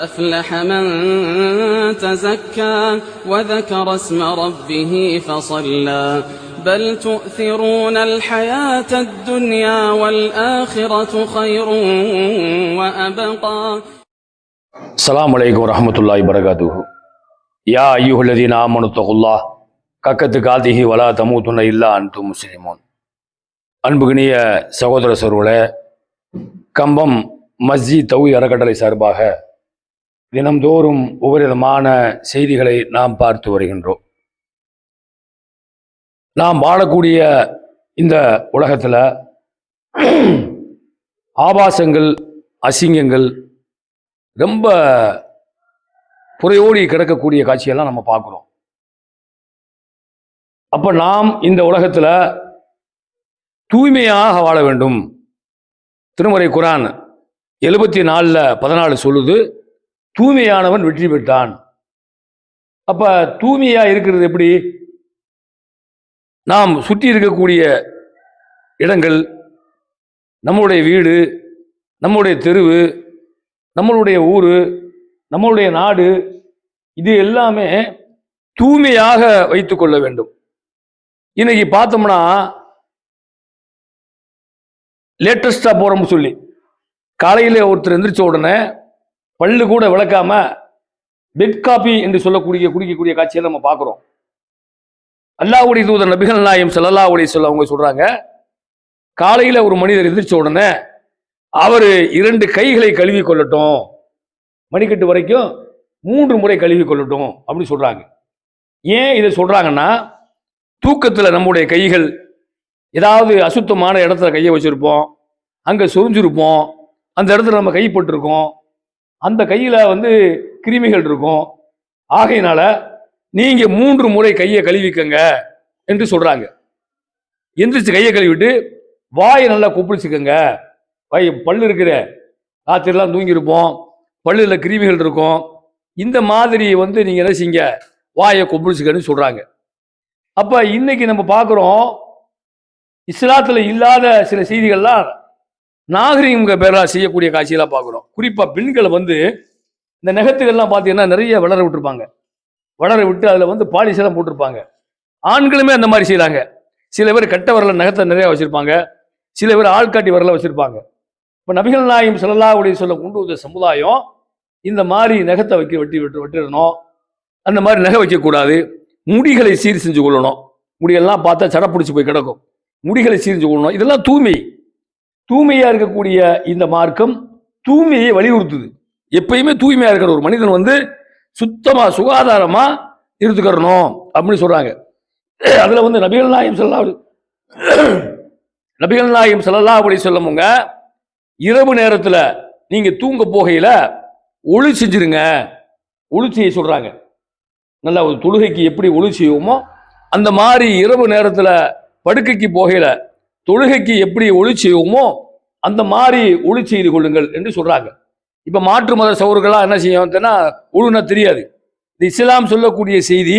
أفلح من تزكى وذكر اسم ربه فصلى بل تؤثرون الحياة الدنيا والآخرة خير وأبقى அஸ்ஸலாமு அலைக்கும் வரஹ்மத்துல்லாஹி வரகாத்துஹு யா ஐயுஹல்லதீன ஆமனு தகுல்லாஹ் கக்கத்து காதிஹி வலா தமூத்துன இல்லா அன்து முஸ்லிமோன் அன்புகினிய சகோதர சர்வர்களே கம்பம் மஸ்ஜித் தௌஹி அறக்கட்டளை சார்பாக தினம்தோறும் ஒவ்வொரு விதமான செய்திகளை நாம் பார்த்து வருகின்றோம். நாம் வாழக்கூடிய இந்த உலகத்தில் ஆபாசங்கள் அசிங்கங்கள் ரொம்ப புறையோடி கிடக்கக்கூடிய காட்சியெல்லாம் நம்ம பார்க்குறோம். அப்போ நாம் இந்த உலகத்தில் தூய்மையாக வாழ வேண்டும். திருமறை குரான் எழுபத்தி நாலில் பதினாலு சொல்லுது தூய்மையானவன் வெற்றி பெற்றான். அப்போ தூய்மையாக இருக்கிறது எப்படி? நாம் சுற்றி இருக்கக்கூடிய இடங்கள் நம்மளுடைய வீடு நம்மளுடைய தெருவு நம்மளுடைய ஊர் நம்மளுடைய நாடு இது எல்லாமே தூய்மையாக வைத்து கொள்ள வேண்டும். இன்னைக்கு பார்த்தோம்னா லேட்டஸ்டாக போகிறோம்னு சொல்லி காலையில் ஒருத்தர் எந்திரிச்ச உடனே பல்லு கூட விளக்காம பெட் காபி என்று சொல்லக்கூடிய குடிக்கக்கூடிய காட்சியை நம்ம பார்க்குறோம். அல்லாஹ்வுடைய தூதர் நபிகள் நாயம் செல்லல்லா உடைய சொல்ல அவங்க சொல்றாங்க காலையில் ஒரு மனிதர் எதிர்த்த உடனே அவர் இரண்டு கைகளை கழுவி கொள்ளட்டும். மணிக்கட்டு வரைக்கும் மூன்று முறை கழுவி கொள்ளட்டும் அப்படின்னு சொல்கிறாங்க ஏன் இதை சொல்கிறாங்கன்னா தூக்கத்தில் நம்முடைய கைகள் ஏதாவது அசுத்தமான இடத்துல கையை வச்சுருப்போம் அங்கே சொரிஞ்சிருப்போம் அந்த இடத்துல நம்ம கைப்பட்டிருக்கோம் அந்த கையில் வந்து கிருமிகள் இருக்கும். ஆகையினால நீங்க மூன்று முறை கையை கழுவிக்கங்க என்று சொல்றாங்க. எந்திரிச்சு கையை கழுவிட்டு வாயை நல்லா கொப்பளிச்சுக்கங்க. வாய் பல்லு இருக்கிற ராத்திரிலாம் தூங்கியிருப்போம். பல்லுல கிருமிகள் இருக்கும். இந்த மாதிரி வந்து நீங்க என்ன செய்யுங்க? வாயை கொப்பளிச்சுக்கன்னு சொல்றாங்க. அப்ப இன்னைக்கு நம்ம பார்க்குறோம் இஸ்லாத்துல இல்லாத சில செய்திகள்லாம் நாகரிகம் பேராக செய்யக்கூடிய காட்சியெல்லாம் பார்க்குறோம். குறிப்பாக பெண்களை வந்து இந்த நெகத்துகள்லாம் பார்த்தீங்கன்னா நிறைய வளர விட்டுருப்பாங்க. வளர விட்டு அதில் வந்து பாலிசெல்லாம் போட்டிருப்பாங்க. ஆண்களுமே அந்த மாதிரி செய்கிறாங்க சில பேர் கட்ட வரல நகத்தை நிறையா வச்சுருப்பாங்க. சில பேர் ஆள்காட்டி வரல வச்சுருப்பாங்க. இப்போ நபிகள் நாயகம் சொல்லலா அலைஹி சொல்ல கொண்டு வந்த சமுதாயம் இந்த மாதிரி நகத்தை வைக்க வெட்டி விட்டு வெட்டிடணும். அந்த மாதிரி நகை வைக்கக்கூடாது. முடிகளை சீர் செஞ்சு கொள்ளணும். முடியெல்லாம் பார்த்தா சடை பிடிச்சி போய் கிடக்கும். முடிகளை சீர் செஞ்சு கொள்ளணும். இதெல்லாம் தூய்மை. தூய்மையாக இருக்கக்கூடிய இந்த மார்க்கம் தூய்மையை வலியுறுத்துது. எப்பயுமே தூய்மையாக இருக்கிற ஒரு மனிதன் வந்து சுத்தமாக சுகாதாரமாக இருந்துக்கிறணும் அப்படின்னு சொல்கிறாங்க அதில் வந்து நபிகள் நாயம் செல்லா நபிகள் நாயம் ஸல்லல்லாஹு அப்படி சொல்லமுங்க இரவு நேரத்தில் நீங்கள் தூங்க போகையில் ஒளி செஞ்சிருங்க. ஒளி செய்ய சொல்கிறாங்க நல்லா ஒரு தொழுகைக்கு எப்படி ஒளி செய்வோமோ அந்த மாதிரி இரவு நேரத்தில் படுக்கைக்கு போகையில் தொழுகைக்கு எப்படி ஒளி செய்வோமோ அந்த மாதிரி ஒளி செய்து கொள்ளுங்கள் என்று சொல்கிறாங்க இப்போ மாற்று மத சவர்களாக என்ன செய்யணும்னா ஒழுனா தெரியாது. இந்த இஸ்லாம் சொல்லக்கூடிய செய்தி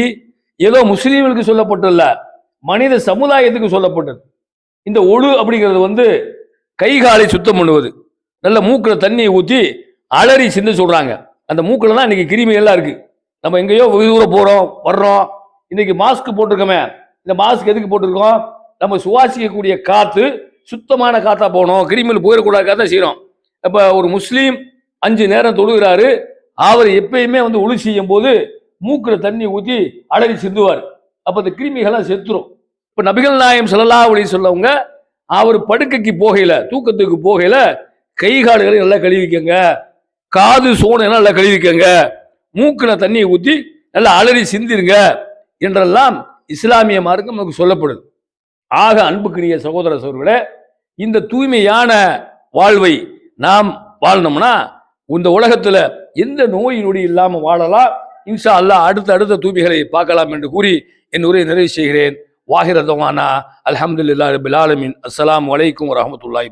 ஏதோ முஸ்லீம்களுக்கு சொல்லப்பட்டதில்ல மனித சமுதாயத்துக்கு சொல்லப்பட்டது. இந்த ஒழு அப்படிங்கிறது வந்து கை காலை சுத்தம் பண்ணுவது. நல்ல மூக்கில் தண்ணியை ஊற்றி அலறி சிந்து சொல்கிறாங்க அந்த மூக்கில் தான் இன்னைக்கு கிருமியெல்லாம் இருக்குது நம்ம எங்கேயோ வெகு தூரம் போகிறோம் வர்றோம். இன்றைக்கி மாஸ்க் போட்டிருக்கோமே. இந்த மாஸ்க் எதுக்கு போட்டிருக்கோம்? நம்ம சுவாசிக்கக்கூடிய காற்று சுத்தமான காற்றா போகணும். கிருமிகள் போயிடக்கூடாது காத்தா செய்யறோம். இப்போ ஒரு முஸ்லீம் அஞ்சு நேரம் தொழுகிறாரு அவர் எப்பயுமே வந்து ஒளி செய்யும் போது மூக்கில் தண்ணி ஊற்றி அலறி சிந்துவார். அப்போ அந்த கிருமிகள்லாம் செத்துரும். இப்போ நபிகள் நாயம் ஸல்லல்லாஹு அலைஹி சொல்லவங்க அவர் படுக்கைக்கு போகையில் தூக்கத்துக்கு போகையில் கை கால்களை நல்லா கழுவிக்கங்க காது சோனை நல்லா கழுவிக்கங்க மூக்கில் தண்ணியை ஊற்றி நல்லா அலறி சிந்திருங்க என்றெல்லாம் இஸ்லாமிய மார்க்கம் நமக்கு சொல்லப்படுது. ஆக அன்புக்குரிய சகோதர சோர்களே இந்த தூய்மையான வாழ்வை நாம் வாழணும்னா இந்த உலகத்தில் எந்த நோய் நொடி இல்லாமல் வாழலாம். இன்ஷா அல்லாஹ் அடுத்த அடுத்த தூய்மைகளை பார்க்கலாம் என்று கூறி என் உரையை நிறைவு செய்கிறேன். வாஹிரதவானா அலமதுல்லா பிலாலமின் அஸ்லாம் அஸ்ஸலாமு அலைக்கும் வரஹ்மத்துல்லாஹி